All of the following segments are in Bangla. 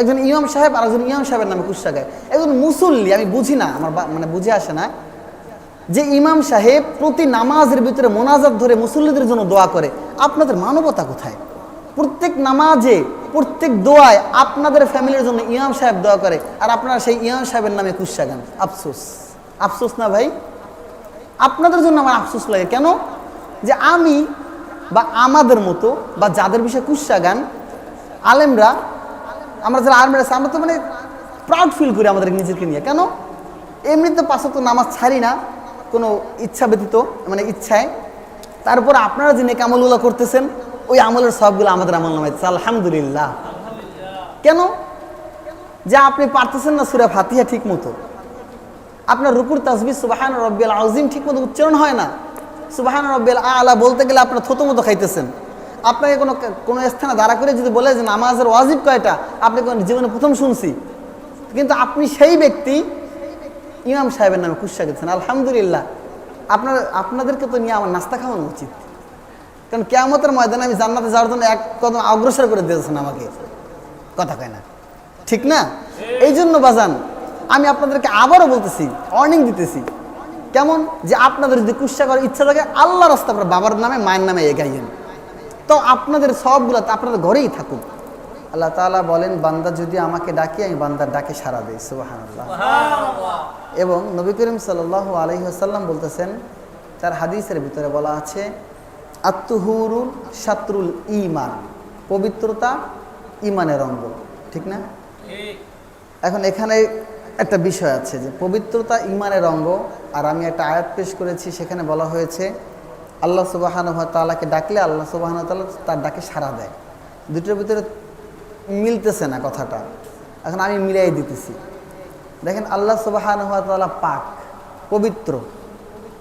একজন ইমাম সাহেব আর একজন ইমাম সাহেবের নামে কুস্সা গায় একজন মুসল্লি, আমি বুঝি না, আমার মানে বুঝে আসে না, যে ইমাম সাহেব প্রতি নামাজের ভিতরে মোনাজাত ধরে মুসল্লিদের জন্য দোয়া করে, আপনাদের মানবতা কোথায়? প্রত্যেক নামাজে, প্রত্যেক দোয়ায় আপনাদের ফ্যামিলির জন্য ইমাম সাহেব দোয়া করে, আর আপনারা সেই ইমাম সাহেবের নামে কুস্সা গান আফসোস। আফসোস না ভাই? আপনাদের জন্য আমার আফসোস লাগে। কেন? যে আমি বা আমাদের মতো বা যাদের বিষয়ে কুস্সা গান আলেমরা আমরা যারা আলেমরা আছি, আমরা তো মানে প্রাউড ফিল করি আমাদের নিজেকে নিয়ে। কেন? এমনিতে পাশে তো নামাজ ছাড়ি না কোনো ইচ্ছা ব্যতীত মানে ইচ্ছায়। তারপর আপনারা যে নেক আমলগুলো করতেছেন ওই আমলের সবগুলো আমাদের আমল নামাইতেছে আলহামদুলিল্লাহ। কেন? যে আপনি পারতেছেন না সুরা ফাতিহা ঠিক মতো। আপনার রুকুর তাসবি সুবাহান রব্বিয়াল আউজিম ঠিক মতো উচ্চারণ হয় না। সুবাহান রব্বিয়াল আলা বলতে গেলে আপনার থতো মতো খাইতেছেন। আপনাকে কোনো কোনো স্থানে দাঁড়া করে যদি বলে যে নামাজের ওয়াজিব কয়টা, আপনি কোন জীবনে প্রথম শুনছি। কিন্তু আপনি সেই ব্যক্তি, ইমাম সাহেবের নামে কুৎসা গেছেন, আলহামদুলিল্লাহ। আপনার, আপনাদেরকে তো নিয়ে আমার নাস্তা খাওয়ানো উচিত। কারণ কেয়ামতের ময়দানে আমি জান্নাতে যাওয়ার জন্য এক কদম অগ্রসর করে দিয়েছেন আমাকে। কথা কয় না। ঠিক না? এই জন্য বাজান, আমি আপনাদেরকে আবারও বলতেছি অর্নিং দিতেছি। কেমন? যে আপনাদের যদি কুৎসা করার ইচ্ছা থাকে আল্লাহ রাস্তা আপনার বাবার নামে, মায়ের নামে এগাইয়েন। তো আপনাদের সবগুলো আপনাদের ঘরেই থাকুক। আল্লাহ তাআলা বলেন বান্দা যদি আমাকে ডাকে আমি বান্দার ডাকে সারা দেই। সুবাহান এবং নবী করিম সাল্লাহ আলহিহাসাল্লাম বলতেছেন তার হাদিসের ভিতরে বলা আছে আত্মহুরুল শাত্রুল ইমান পবিত্রতা ইমানের অঙ্গ। ঠিক না? এখন এখানে একটা বিষয় আছে যে পবিত্রতা ইমানের অঙ্গ আর আমি একটা আয়াত পেশ করেছি সেখানে বলা হয়েছে আল্লাহ সুবাহান তালাকে ডাকলে আল্লাহ সুবাহান তালা তার ডাকে সাড়া দেয়। দুটোর ভিতরে মিলতেছে না কথাটা। এখন আমি মিলাই দিতেছি। দেখেন আল্লাহ সুবাহান তালা পাক, পবিত্র।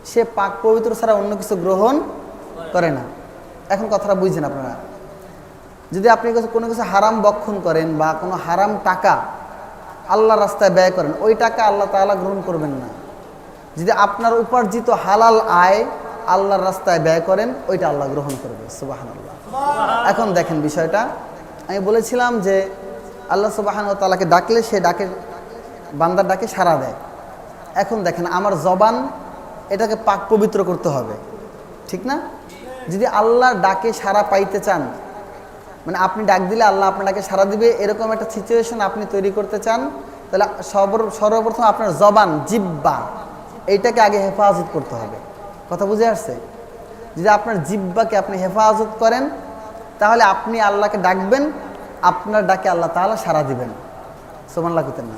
সে পাক পবিত্র ছাড়া অন্য কিছু গ্রহণ করে না। এখন কথাটা বুঝছেন আপনারা? যদি আপনি কোনো কিছু হারাম বক্ষণ করেন বা কোনো হারাম টাকা আল্লাহ রাস্তায় ব্যয় করেন, ওই টাকা আল্লাহ তাআলা গ্রহণ করবেন না। যদি আপনার উপার্জিত হালাল আয় আল্লাহর রাস্তায় ব্যয় করেন, ওইটা আল্লাহ গ্রহণ করবে। সুবাহান আল্লাহ এখন দেখেন বিষয়টা। আমি বলেছিলাম যে আল্লাহ সুবাহান তালাকে ডাকলে সে ডাকে বান্দার ডাকে সাড়া দেয়। এখন দেখেন আমার জবান এটাকে পাক পবিত্র করতে হবে। ঠিক না? যদি আল্লাহর ডাকে সাড়া পাইতে চান মানে আপনি ডাক দিলে আল্লাহ আপনাকে সারা দিবে, এরকম একটা সিচুয়েশন আপনি তৈরি করতে চান, তাহলে সর্ব- সর্বপ্রথম আপনার জবান, জিব্বা এইটাকে আগে হেফাজত করতে হবে। কথা বুঝে আসছে? যদি আপনার জিব্বাকে আপনি হেফাজত করেন তাহলে আপনি আল্লাহকে ডাকবেন আপনার ডাকে আল্লাহ তাআলা সারা দিবেন। সোমান লাগুতেন না?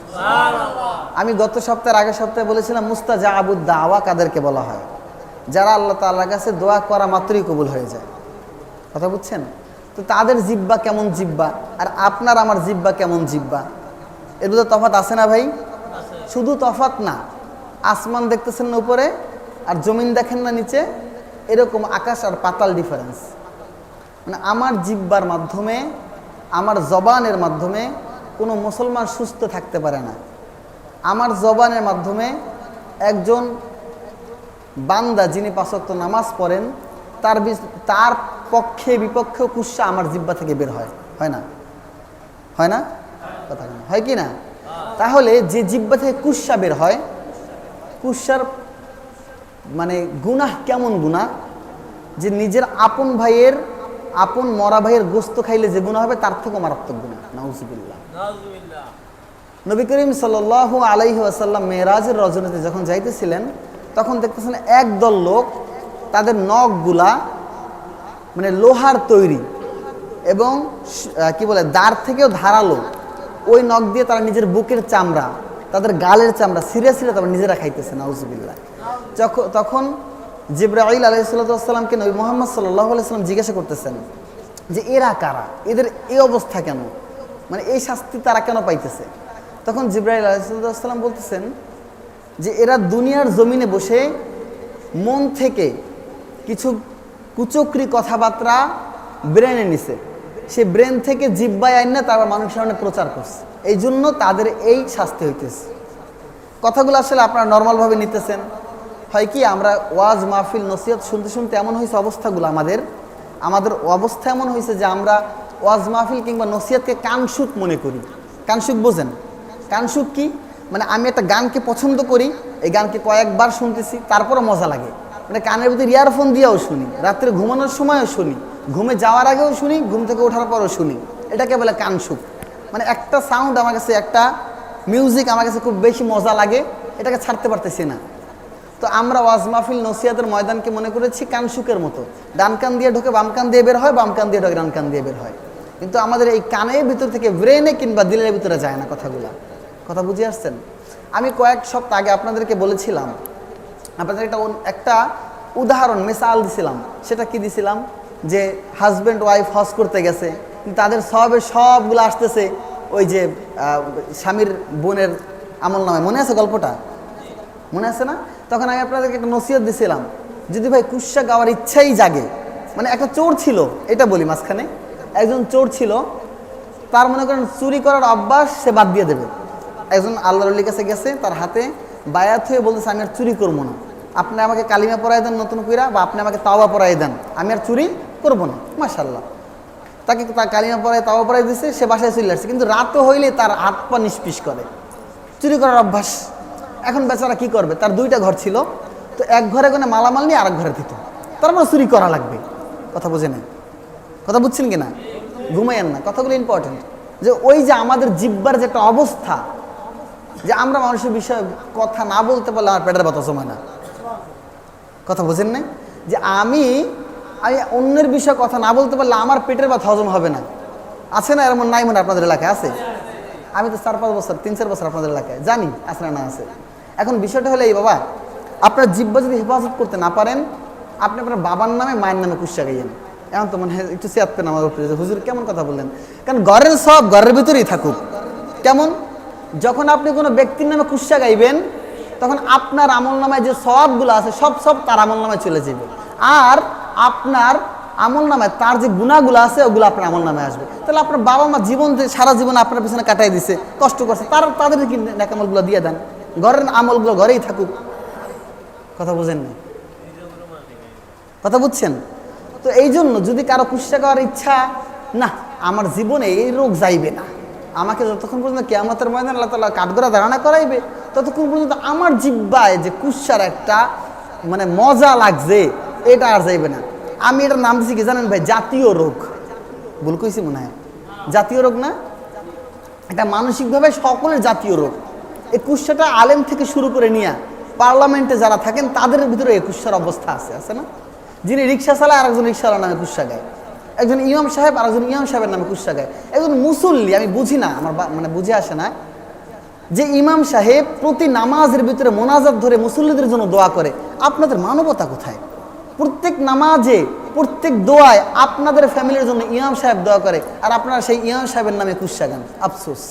আমি গত সপ্তাহের আগের সপ্তাহে বলেছিলাম মুস্তাজা আবুদ দাওয়া কাদেরকে বলা হয়? যারা আল্লাহ তাআলার কাছে দোয়া করা মাত্রই কবুল হয়ে যায়। কথা বুঝছেন? তো তাদের জিব্বা কেমন জিব্বা আর আপনার আমার জিব্বা কেমন জিব্বা এর মধ্যে তফাত আছে না ভাই? শুধু তফাত না আসমান দেখতেছেন না উপরে? আর জমিন দেখেন না নিচে, এরকম আকাশ আর পাতাল ডিফারেন্স মানে আমার জিব্বার মাধ্যমে, আমার জবানের মাধ্যমে কোনো মুসলমান সুস্থ থাকতে পারে না। আমার জবানের মাধ্যমে একজন বান্দা যিনি পাঁচক্ত নামাজ পড়েন, তার তার পক্ষে বিপক্ষে কুৎসা আমার জিব্বা থেকে বের হয়। হয় না? হয় না? কথা হয় কি না? তাহলে যে জিব্বা থেকে কুৎসা বের হয়, কুৎসার মানে গুনাহ কেমন গুনাহ? যে নিজের আপন ভাইয়ের আপন মরা ভাইয়ের গোস্ত খাইলে যে গুণা হবে তার থেকেও মারাত্মক গুণা নাউজুবিল্লাহ। নবী করিম সাল আলাইহি আসাল্লাম মেয়েরাজের রজনীতে যখন যাইতেছিলেন তখন দেখতেছেন একদল লোক তাদের নখগুলা মানে লোহার তৈরি এবং কি বলে দাঁড় থেকেও ধারালো। ওই নখ দিয়ে তারা নিজের বুকের চামড়া তাদের গালের চামড়া সিরিয়াস সিরিয়াস তারা নিজেরা খাইতেছে নাউজুবিল্লাহ। তখন জিব্রাইল আলাইসাল্লামকে নবী মোহাম্মদ সাল্লাহ আলাইসাল্লাম জিজ্ঞাসা করতেছেন যে, এরা কারা? এদের এই অবস্থা কেন? মানে এই শাস্তি তারা কেন পাইতেছে? তখন জিব্রাইল আলাইসাল্লাম বলতেছেন যে, এরা দুনিয়ার জমিনে বসে মন থেকে কিছু কুচক্রি কথাবার্তা ব্রেনে নিছে। সে ব্রেন থেকে জিব্বায় আইন না তারপর মানুষের সামনে প্রচার করছে। এই জন্য তাদের এই শাস্তি হইতেছে। কথাগুলো আসলে আপনারা নর্মালভাবে নিতেছেন। হয় কি, আমরা ওয়াজ মাহফিল, নসিহত শুনতে শুনতে এমন হয়েছে অবস্থাগুলো আমাদের। আমাদের অবস্থা এমন হয়েছে যে আমরা ওয়াজ মাহফিল কিংবা নসিহতকে কানসুত মনে করি। কানসুক বোঝেন। কানসুক কি? মানে আমি একটা গানকে পছন্দ করি, এই গানকে কয়েকবার শুনতেছি, তারপরও মজা লাগে। মানে কানের ভিতরে ইয়ারফোন দিয়েও শুনি, রাত্রে ঘুমানোর সময়ও শুনি, ঘুমে যাওয়ার আগেও শুনি, ঘুম থেকে ওঠার পরও শুনি। এটাকে বলে কানসুক। মানে একটা সাউন্ড আমার কাছে, একটা মিউজিক আমার কাছে খুব বেশি মজা লাগে, এটাকে ছাড়তে পারতেছি না। তো আমরা ওয়াজ মাহফিল নসিয়াতের ময়দানকে মনে করেছি কানসুকের মতো। ডান কান দিয়ে ঢোকে বাম কান দিয়ে বের হয়, বাম কান দিয়ে ঢোকে ডান কান দিয়ে বের হয়। কিন্তু আমাদের এই কানের ভিতর থেকে ব্রেনে কিংবা দিলের ভিতরে যায় না কথাগুলা। কথা বুঝে আসছেন? আমি কয়েক সপ্তাহ আগে আপনাদেরকে বলেছিলাম, আপনাদের একটা একটা উদাহরণ, মিসাল দিছিলাম। সেটা কি দিছিলাম? যে হাজব্যান্ড ওয়াইফ হজ করতে গেছে তাদের সবের সবগুলো আসতেছে ওই যে স্বামীর বোনের আমল নামে মনে আছে গল্পটা? মনে আছে না? তখন আমি আপনাদেরকে একটা নসিহত দিছিলাম, যদি ভাই কুৎসা গাওয়ার ইচ্ছাই জাগে মানে একটা চোর ছিল, এটা বলি মাঝখানে, একজন চোর ছিল, তার মনে করেন চুরি করার অভ্যাস সে বাদ দিয়ে দেবে। একজন আল্লাহর কাছে গেছে, তার হাতে বায়াত হয়ে বলতেছে, আমি আর চুরি করব না। আপনি আমাকে কালিমা পরাই দেন নতুন কইরা, বা আপনি আমাকে তাওয়া পরাই দেন। আমি আর চুরি করব না। মাশাল্লাহ তাকে তার কালিমা পরায় তাওয়া পরাই দিছে, সে বাসায় চলে আসছে। কিন্তু রাতও হইলে তার হাত পা নিষ্পিস করে। চুরি করার অভ্যাস। এখন বেচারা কি করবে? তার দুইটা ঘর ছিল, তো এক ঘরে কোনো মালামাল নিয়ে আরেক ঘরে দিত তার মানে চুরি করা লাগবে। কথা বুঝে নেই? কথা বুঝছেন কি না? ঘুমাইয়েন না। কথাগুলো ইম্পর্টেন্ট যে ওই যে আমাদের জিব্বার যে একটা অবস্থা, যে আমরা মানুষের বিষয়ে কথা না বলতে পারলে আমার পেটের ব্যথা সময় না। কথা বুঝেন না যে আমি আমি অন্যের বিষয়ে কথা না বলতে পারলে আমার পেটের ব্যথা হজম হবে না। আছে না এরকম নাই মনে হয় আপনাদের এলাকায়? আছে? আমি তো চার পাঁচ বছর, তিন চার বছর আপনাদের এলাকায়। জানি, আছে না না আছে। এখন বিষয়টা হলো এই, বাবা, আপনার জিব্বা যদি হেফাজত করতে না পারেন, আপনি আপনার বাবার নামে, মায়ের নামে কুৎসা গাইয়েন এখন তো মানে একটু চেয়ারতেন আমার উপরে। হুজুর কেমন কথা বললেন? কারণ ঘরের সব ঘরের ভিতরেই থাকুক। কেমন? যখন আপনি কোনো ব্যক্তির নামে কুৎসা গাইবেন, তখন আপনার আমল নামায় যে সবগুলো আছে, সব সব তার আমল নামায় চলে যাবে। আর আপনার আমল নামায় তার যে গুণাগুলো আছে, ওগুলো আপনার আমল নামে আসবে। তাহলে আপনার বাবা মা জীবন, সারা জীবন আপনার পিছনে কাটাই দিছে, কষ্ট করছে। তার, তাদের কি নাকামলগুলো দিয়ে দেন? ঘরের আমলগুলো ঘরেই থাকুক। কথা বুঝেন না? কথা বুঝছেন? তো এই জন্য যদি কারও কুৎসা করার ইচ্ছা, না, আমার জীবনে এই রোগ যাইবে না। আমাকে যতক্ষণ পর্যন্ত কেয়ামতের ময়দান আল্লাহ তালা কাঠগড়া ধারণা করাইবে, ততক্ষণ পর্যন্ত আমার জিব্বায় যে কুৎসার একটা মানে মজা লাগছে, এটা আর যাইবে না। আমি এটার নাম দিছি কি জানেন ভাই? জাতীয় রোগ। ভুল কইছি মনে হয়? জাতীয় রোগ না? এটা মানসিকভাবে সকলের জাতীয় রোগ। এই কুৎসাটা আলেম থেকে শুরু করে নিয়ে পার্লামেন্টে যারা থাকেন, তাদের ভিতরে এই কুৎসার অবস্থা আছে আছে না? যিনি রিক্সা চালায়, আরেকজন রিক্সাওয়ালার নামে কুৎসা গায়। একজন ইমাম সাহেব, আরেকজন ইমাম সাহেবের নামে কুৎসা গায়। একজন মুসল্লি, আমি বুঝি না, আমার মানে বুঝে আসে না, যে ইমাম সাহেব প্রতি নামাজের ভিতরে মোনাজাত ধরে মুসল্লিদের জন্য দোয়া করে, আপনাদের মানবতা কোথায়? প্রত্যেক নামাজে, প্রত্যেক দোয়ায় আপনাদের ফ্যামিলির জন্য ইমাম সাহেব দোয়া করে, আর আপনারা সেই ইমাম সাহেবের নামে কুৎসা গান। আফসোস।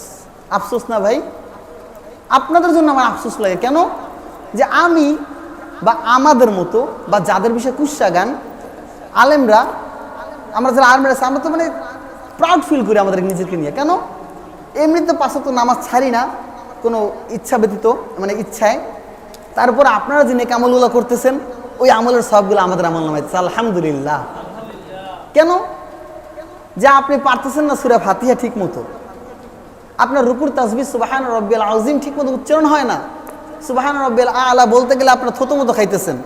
আফসোস না ভাই? আপনাদের জন্য আমার আফসোস লাগে। কেন? যে আমি বা আমাদের মতো বা যাদের বিষয়ে কুৎসা গান আলেমরা আমরা যারা আলেমরা আছি, আমরা তো মানে প্রাউড ফিল করি আমাদের নিজেকে নিয়ে। কেন? এমনিতে পাশে তো নামাজ ছাড়ি না কোনো ইচ্ছা ব্যতীত মানে ইচ্ছায়। তারপর আপনারা যে নেক আমলগুলো করতেছেন ওই আমলের সবগুলো আমাদের আমল নামাইতেছে আলহামদুলিল্লাহ। কেন? যে আপনি পারতেছেন না সুরা ফাতিহা ঠিক মতো। আপনার রুকুর তাসবি সুবাহান রব্বিল আজিম ঠিক মতো উচ্চারণ হয় না। সুবাহান রব্বিল আলা বলতে গেলে আপনার থতো মতো খাইতেছেন।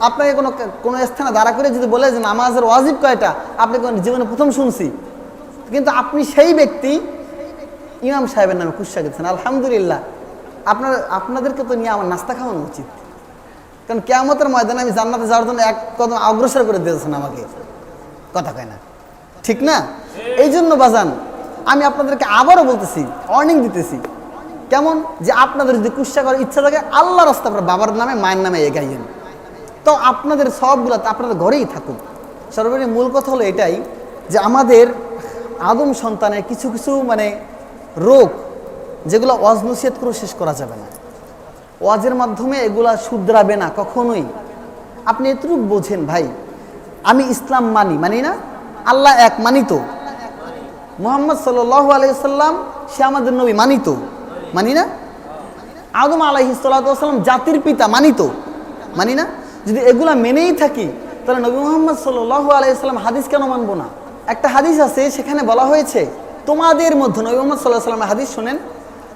আপনাকে কোনো কোনো স্থানে দাঁড়া করে যদি বলে যে নামাজের ওয়াজিব কয়টা আপনি কোনো জীবনে প্রথম শুনছি। কিন্তু আপনি সেই ব্যক্তি ইমাম সাহেবের নামে কুৎসা গেছেন। আলহামদুলিল্লাহ। আপনার আপনাদেরকে তো নিয়ে আমার নাস্তা খাওয়ানো উচিত। কারণ কেয়ামতের ময়দানে আমি জান্নাতে যাওয়ার জন্য এক কদম অগ্রসর করে দিয়েছেন আমাকে। কথা কয় না। ঠিক না? এই জন্য বাজান আমি আপনাদেরকে আবারও বলতেছি ওয়ার্নিং দিতেছি। কেমন? যে আপনাদের যদি কুৎসা করার ইচ্ছা থাকে আল্লাহ রাস্তা আপনার বাবার নামে, মায়ের নামে এগাইয়েন তো আপনাদের সবগুলো আপনাদের ঘরেই থাকুক। সর্বোপরি মূল কথা হলো এটাই, যে আমাদের আদম সন্তানের কিছু কিছু মানে রোগ, যেগুলো ওয়াজ নসিহত করে শেষ করা যাবে না। ওয়াজের মাধ্যমে এগুলা শুধরাবে না কখনোই। আপনি এতটুকু বোঝেন ভাই, আমি ইসলাম মানি মানি না? আল্লাহ এক মানি তো মোহাম্মদ সাল্লাহ আলাইসাল্লাম সে আমাদের নবী, মানিত। মানি না? আদম আলাহি সাল্লাম জাতির পিতা, মানিত। মানি না? যদি এগুলা মেনেই থাকি, তাহলে নবী মোহাম্মদ সাল্লাহ আলাইসাল্লাম হাদিস কেন মানবো না? একটা হাদিস আছে, সেখানে বলা হয়েছে, তোমাদের মধ্যে, নবী মোহাম্মদ সাল্লাহ সাল্লামের হাদিস শোনেন,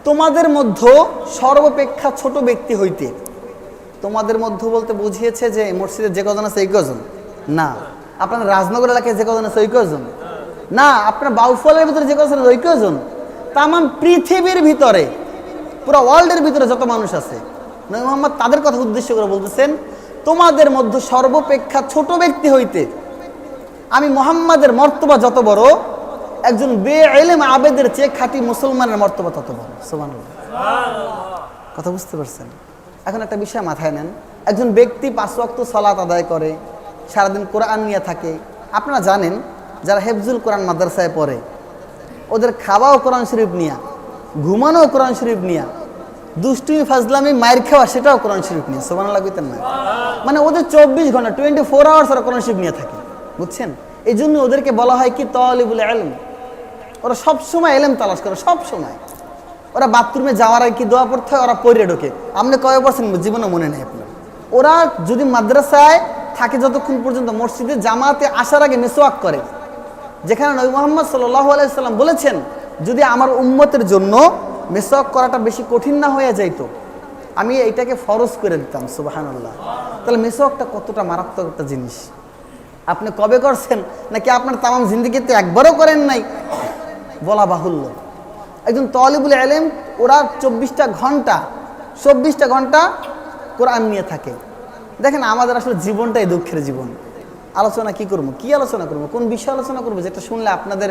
তোমাদের মধ্যে সর্বাপেক্ষা ছোট ব্যক্তি হইতে। তোমাদের মধ্যে বলতে বুঝিয়েছে যে মসজিদের যে কজন আছে, এই কজন? না। আপনার রাজনগর এলাকায় যে কজন আছে, ওই কজন? না আপনার বাউফলের ভিতরে যে কজন আছে ওই কজন তাম পৃথিবীর ভিতরে পুরো ওয়ার্ল্ডের ভিতরে যত মানুষ আছে নবী মোহাম্মদ তাদের কথা উদ্দেশ্য করে বলতেছেন তোমাদের মধ্যে সর্বাপেক্ষা ছোট ব্যক্তি হইতে আমি মোহাম্মদের মর্তবা যত বড় একজন বে এলেম আবেদের চেয়ে খাঁটি মুসলমানের মর্তবা তত বড়। সোমান কথা বুঝতে পারছেন? এখন একটা বিষয় মাথায় নেন। একজন ব্যক্তি পাঁচ ওয়াক্ত সলাত আদায় করে সারাদিন কোরআন নিয়ে থাকে আপনারা জানেন যারা হেফজুল কোরআন মাদ্রাসায় পড়ে, ওদের খাওয়াও কোরআন শরীফ নিয়া, ঘুমানোও কোরআন শরীফ নিয়া, দুষ্টুমি, ফাজলামি, মায়ের খাওয়া সেটাও কোরআন শরীফ নিয়ে সোমান লাগতেন না। মানে ওদের চব্বিশ ঘণ্টা টোয়েন্টি ফোর আওয়ার্স ওরা কোরআন শরীফ নিয়ে থাকে, বুঝছেন? এই জন্য ওদেরকে বলা হয় কি তলিবুল এলম ওরা সবসময় এলেম তালাশ করে, সব সময়। ওরা বাথরুমে যাওয়ার আগে কি দোয়া পড়তে হয়? ওরা পরে ঢোকে। আপনি কয় পারছেন জীবনে মনে নেই আপনার। ওরা যদি মাদ্রাসায় থাকে যতক্ষণ পর্যন্ত মসজিদে জামাতে আসার আগে মেসোয়াক করে যেখানে নবী মোহাম্মদ সাল্লাহ আলাইসাল্লাম বলেছেন, যদি আমার উম্মতের জন্য মেসওয়াক করাটা বেশি কঠিন না হয়ে যাইতো, আমি এইটাকে ফরজ করে দিতাম সুবাহান আল্লাহ তাহলে মেসওয়াকটা কতটা মারাত্মক একটা জিনিস। আপনি কবে করছেন? নাকি আপনার তামাম জিন্দিগিতে একবারও করেন নাই? বলা বাহুল্য। একজন তলিবুল আলেম ওরা চব্বিশটা ঘণ্টা চব্বিশটা ঘণ্টা কোরআন নিয়ে থাকে। দেখেন, আমাদের আসলে জীবনটাই দুঃখের জীবন। আলোচনা কি করব? কি আলোচনা করব? কোন বিষয় আলোচনা করব? যেটা শুনলে আপনাদের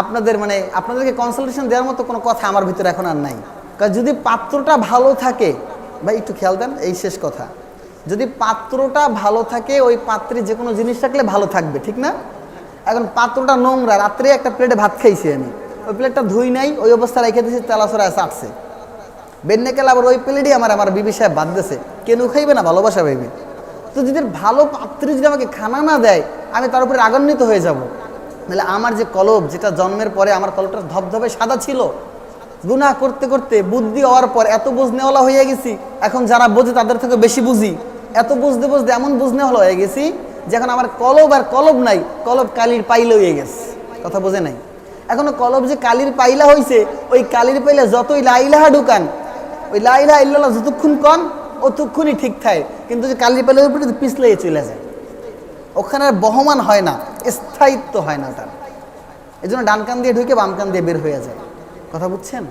আপনাদের মানে আপনাদেরকে কনসালটেশন দেওয়ার মতো কোনো কথা আমার ভিতরে এখন আর নাই। কারণ যদি পাত্রটা ভালো থাকে, ভাই একটু খেয়াল দেন, এই শেষ কথা। যদি পাত্রটা ভালো থাকে, ওই পাত্রে যে কোনো জিনিস থাকলে ভালো থাকবে, ঠিক না? এখন পাত্রটা নোংরা, রাত্রে একটা প্লেটে ভাত খাইছি আমি। ওই প্লেটটা ধুই নাই, ওই অবস্থা রেখে দিয়েছি তেলাসরা চাটছে। বেন্নে আবার ওই প্লেটই আমার আমার বিবি সাহেব বাদ দিয়েছে। কেন খাইবে না? ভালোবাসা পাইবে। তো যদি ভালো পাত্রী যদি আমাকে খানা না দেয়, আমি তার উপরে রাগান্বিত হয়ে যাব। তাহলে আমার যে কলব, যেটা জন্মের পরে আমার কলবটা ধবধবে সাদা ছিল, গুনাহ করতে করতে বুদ্ধি হওয়ার পর এত বুঝনেওয়ালা হয়ে গেছি, এখন যারা বোঝে তাদের থেকে বেশি বুঝি। এত বুঝতে বুঝতে এমন বুঝনেওয়ালা হয়ে গেছি, যখন আমার কলব আর কলব নাই, কলব কালির পাইলে হয়ে গেছে। কথা বোঝে নাই? এখনও কলব যে কালির পাইলা হয়েছে ওই কালির পাইলা যতই লাইলাহা ঢুকান, ওই লাইলাহা ইল্লাল্লাহ যতক্ষণ কন অতক্ষণই ঠিক থাকে কিন্তু যে কালী পাইলের উপরে পিছলে চলে যায়। ওখানে আর বহমান হয় না, স্থায়িত্ব হয় না তার এই জন্য ডান কান দিয়ে ঢুকে বাম কান দিয়ে বের হয়ে যায়। কথা বুঝছেন?